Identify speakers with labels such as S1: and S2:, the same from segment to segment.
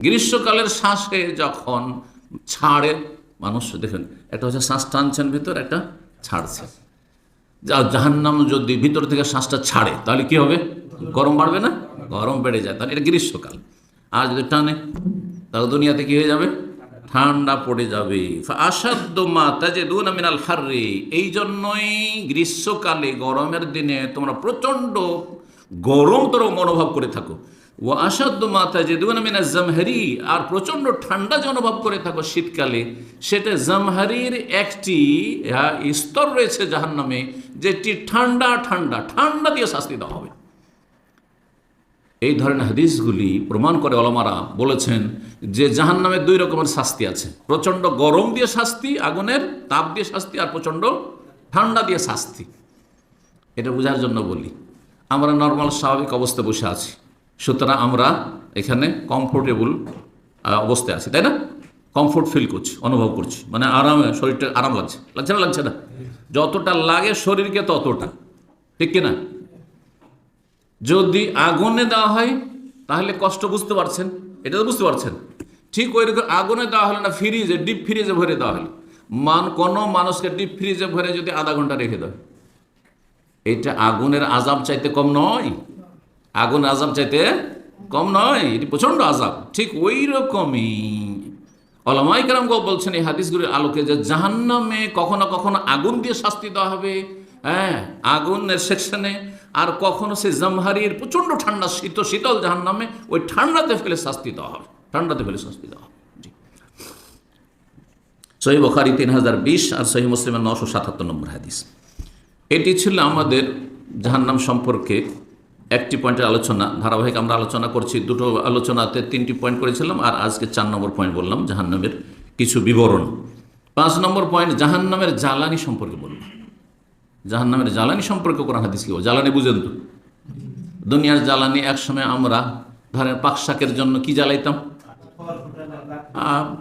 S1: গ্রীষ্মকালের শ্বাসে যখন ছাড়ে, মানুষ দেখেন, একটা হচ্ছে শ্বাস টানছেন ভিতর, একটা ছাড়ছে। যা জাহান্নাম যদি ভিতর থেকে শ্বাসটা ছাড়ে, তাহলে কি হবে? গরম বাড়বে না? গরম বেড়ে যায়। তাহলে এটা গ্রীষ্মকাল। আর যদি টানে, তাহলে দুনিয়াতে কি হয়ে যাবে? ঠান্ডা পড়ে যাবে। আসাদ্য মা তাজে দুন মিনাল হার্রি। এই জন্যই গ্রীষ্মকালে গরমের দিনে তোমরা প্রচণ্ড গরমতর অনুভব করে থাকো। ও আসাদ্য মাথা যে দুনা জামহারি, আর প্রচণ্ড ঠান্ডা যে অনুভব করে থাকো শীতকালে, সেটা জামহারির একটি স্তর রয়েছে জাহান নামে যেটি ঠান্ডা ঠান্ডা ঠান্ডা দিয়ে শাস্তি দেওয়া হবে। এই ধরনের হাদিসগুলি প্রমাণ করে অলমারা বলেছেন যে জাহান নামে দুই রকমের শাস্তি আছে। প্রচণ্ড গরম দিয়ে শাস্তি, আগুনের তাপ দিয়ে শাস্তি, আর প্রচণ্ড ঠান্ডা দিয়ে শাস্তি। এটা বোঝার জন্য বলি, আমরা নর্মাল স্বাভাবিক অবস্থায় বসে আছি। সুতরাং আমরা এখানে কমফোর্টেবল অবস্থায় আছি, তাই না? কমফোর্ট ফিল করছি, অনুভব করছি মানে আরামে শরীরটা আরাম লাগছে লাগছে না লাগছে না? যতটা লাগে শরীরকে ততটা, ঠিক কিনা? যদি আগুনে দেওয়া হয়, তাহলে কষ্ট বুঝতে পারছেন, এটা তো বুঝতে পারছেন। ঠিক ওই রকম আগুনে দেওয়া হলো না ফ্রিজে ডিপ ফ্রিজে ভরে দেওয়া হলো। মান, কোনো মানুষকে ডিপ ফ্রিজে ভরে যদি আধা ঘণ্টা রেখে দেয়, এটা আগুনের আজাব চাইতে কম নয়। আগুন আজাব চাইতে কম নয়, এটি প্রচণ্ড আজাব। ঠিক ওই রকমই অলমাই কারাম বলছেন এই হাদিসগুলির আলোকে যে জাহান্নামে কখনো কখনো আগুন দিয়ে শাস্তি দেওয়া হবে। হ্যাঁ আগুনের সেকশনে আর কখনো সে জামহারির প্রচণ্ড ঠান্ডা শীত, শীতল জাহান্নামে ওই ঠান্ডাতে ফেলে শাস্তি দেওয়া হবে। ঠান্ডাতে ফেলে শাস্তি দেওয়া হবে। সহি বখারি তিন হাজার বিশ আর সহি মুসলিমের নশো সাতাত্তর নম্বর হাদিস। এটি ছিল আমাদের জাহান্নাম সম্পর্কে একটি পয়েন্টের আলোচনা, ধারাবাহিক আমরা আলোচনা করছি, দুটো আলোচনাতে তিনটি পয়েন্ট করেছিলাম, আর আজকে চার নম্বর পয়েন্ট বললাম, জাহান্নামের কিছু বিবরণ। পাঁচ নম্বর পয়েন্ট, জাহান্নামের জ্বালানি সম্পর্কে বললাম জাহান্নামের জ্বালানি সম্পর্কে কোরআন হাদিস কি জ্বালানি বুঝেন তো। দুনিয়ার জ্বালানি একসময় আমরা, ধরেন পাক শাকের জন্য কি জ্বালাইতাম?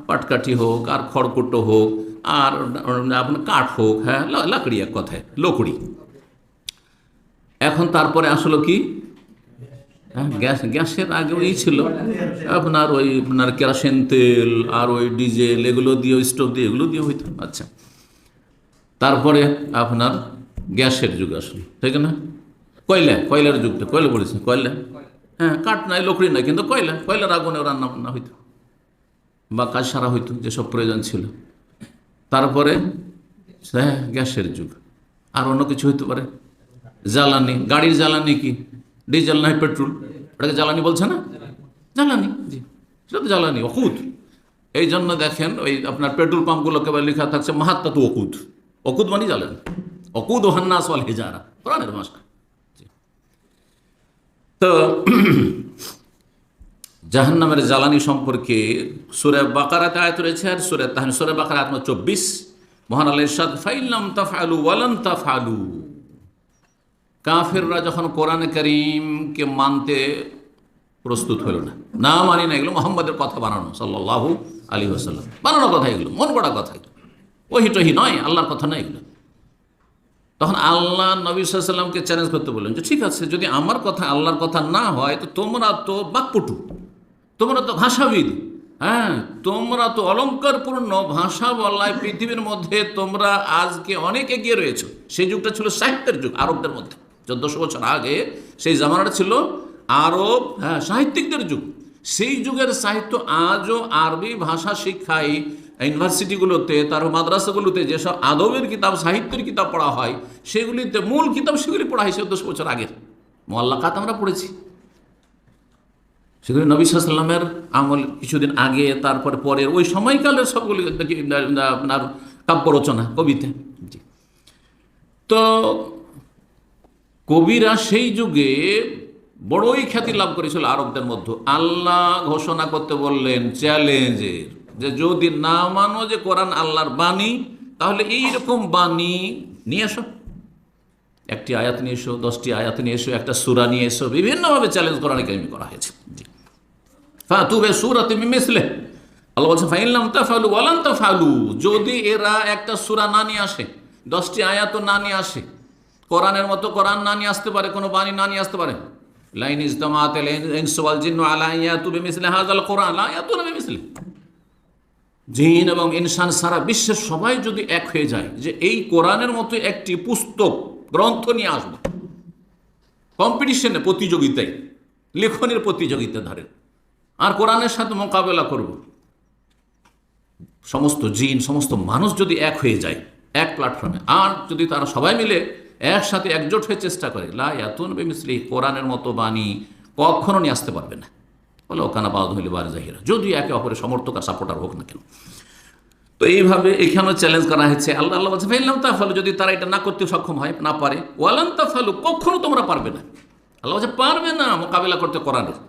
S1: পাটকাঠি হোক, আর খড়কুটো হোক, আর আপনার কাঠ হোক হ্যাঁ লাকড়ি এক কথায়, লকড়ি। এখন তারপরে আসলো কি? গ্যাস, গ্যাসের আগে ওই ছিল। আপনার ওই, আপনার কেরোসিন তেল আর ওই ডিজেল এগুলো দিয়ে স্টোভ দিয়ে, এগুলো দিয়ে হইতো। আচ্ছা। তারপরে আপনার গ্যাসের যুগ আসলো, ঠিক না? কয়লা, কয়লার যুগটা কয়লা পড়েছে, কয়লা। হ্যাঁ কাঠ নাই, লকড়ি নাই, কিন্তু কয়লা, কয়লার আগুনে রান্না বান্না হইতো। বা কাজ সারা হইতো, যেসব প্রয়োজন ছিল। তারপরে হ্যাঁ গ্যাসের যুগ। আর অন্য কিছু হইতে পারে। জ্বালানি, গাড়ির জ্বালানি কি? ডিজেল নাই, পেট্রোল। এটাকে জ্বালানি বলছে না? জ্বালানি। জি। সেটা তো জ্বালানি অকুদ এই জন্য দেখেন ওই আপনার পেট্রোল পাম্পগুলোকে বা লেখা থাকছে মাহাত্মা তো অকুদ অকুদ মানে জ্বালানি। অকুদ ও হান্নাস ওয়াল হেজারা। কোরআনের ভাষা। তো জাহান্নামের জ্বালানি সম্পর্কে সুরে বাকারাতে আয়াত রয়েছে আর সুরে তাহলে সুরে বাকারা আত্ম চব্বিশ। মহান আল্লাহ ইরশাদ ফাইলাম তাফআলু ওয়ালান তাফআলু। কাফেররা যখন কোরআন করিমকে মানতে প্রস্তুত হলো না না মানি না, এগুলো মোহাম্মদের কথা বানানো সাল্লাহ আলী আসাল্লাম বানানো কথা এগুলো, মন করা কথা এগুলো। ওহি টহি নয়, আল্লাহর কথা নয় এগুলো। তখন আল্লাহ নবী সাল্লামকে চ্যালেঞ্জ করতে বললেন যে, ঠিক আছে, যদি আমার কথা আল্লাহর কথা না হয়, তো তোমরা তো বাকপটু, তোমরা তো ভাষাবিদ। হ্যাঁ তোমরা তো অলঙ্কারপূর্ণ ভাষা বলায় পৃথিবীর মধ্যে তোমরা আজকে অনেক এগিয়ে রয়েছো। সেই যুগটা ছিল সাহিত্যের যুগ, আরবদের মধ্যে। চোদ্দশো বছর আগে সেই জামানাটা ছিল আরব হ্যাঁ সাহিত্যিকদের যুগ। সেই যুগের সাহিত্য আজও আরবি ভাষা শিক্ষায় ইউনিভার্সিটিগুলোতে, তার মাদ্রাসাগুলোতে যেসব আদবের কিতাব, সাহিত্যের কিতাব পড়া হয়, সেগুলিতে মূল কিতাব সেগুলি পড়া হয় চোদ্দশো বছর আগের। মোয়াল্লাকাত আমরা পড়েছি। সেগুলি নবী সাল্লামের আমল কিছুদিন আগে, তারপর পরের, ওই সময়কালের সবগুলি আপনার কাব্য রচনা কবিতা তো কবিরা সেই যুগে বড়ই খ্যাতি লাভ করেছিল আরবদের মধ্যে। আল্লাহ ঘোষণা করতে বললেন চ্যালেঞ্জের যে যদি না মানো যে কোরআন আল্লাহর বাণী, তাহলে এইরকম বাণী নিয়ে এসো। একটি আয়াত নিয়ে এসো, দশটি আয়াত নিয়ে এসো, একটা সুরা নিয়ে এসো। বিভিন্নভাবে চ্যালেঞ্জ কোরআন কারিমে করা হয়েছে। জি। ফাতুবে সুরাতে মিসলে আল্লাহ বলছে ফাইনলাম তাফালু ওয়ালান তাফালু। যদি এরা একটা সুরা না নিয়ে আসে, দশটি আয়াত না নিয়ে আসে কোরআনের মতো কোরআন না নিয়ে আসতে পারে, কোনো বাণী না নিয়ে আসতে পারে। লাইন ইজতামাত ইনসু ওয়াল জিন্নু আলা ইয়াতু বিমিসলি হাযাল কোরআন। লা ইয়াতুনা বিমিসলি। জিন এবং ইনসান সারা বিশ্বের সবাই যদি এক হয়ে যায়, যে এই কোরআনের মতো একটি পুস্তক, গ্রন্থ নিয়ে আসব। কম্পিটিশনে প্রতিযোগিতায়, লেখনের প্রতিযোগিতা ধরেন আর কোরআনের সাথে মোকাবেলা করব। সমস্ত জিন, সমস্ত মানুষ যদি এক হয়ে যায়, এক প্ল্যাটফর্মে। আর যদি তারা সবাই মিলে একসাথে একজোট হয়ে চেষ্টা করে। লা ইয়াতুন বেমিসলি কোরআনের মতো বাণী কখনো নিয়ে আসতে পারবে না। বলে ওখানে বাদ হইলে বার জাহিরা। যদি একে অপরের সমর্থক আর সাপোর্টার হোক না কেন। তো এইভাবে এখানেও চ্যালেঞ্জ করা হয়েছে। আল্লাহ আল্লাহ বলছে ফেললাম তা ফলে যদি তারা এটা না করতে সক্ষম হয়, না পারে। ওয়ালান্তা ফেলো কখনো তোমরা পারবে না। আল্লাহ বলছে, পারবে না মোকাবিলা করতে কোরআনের।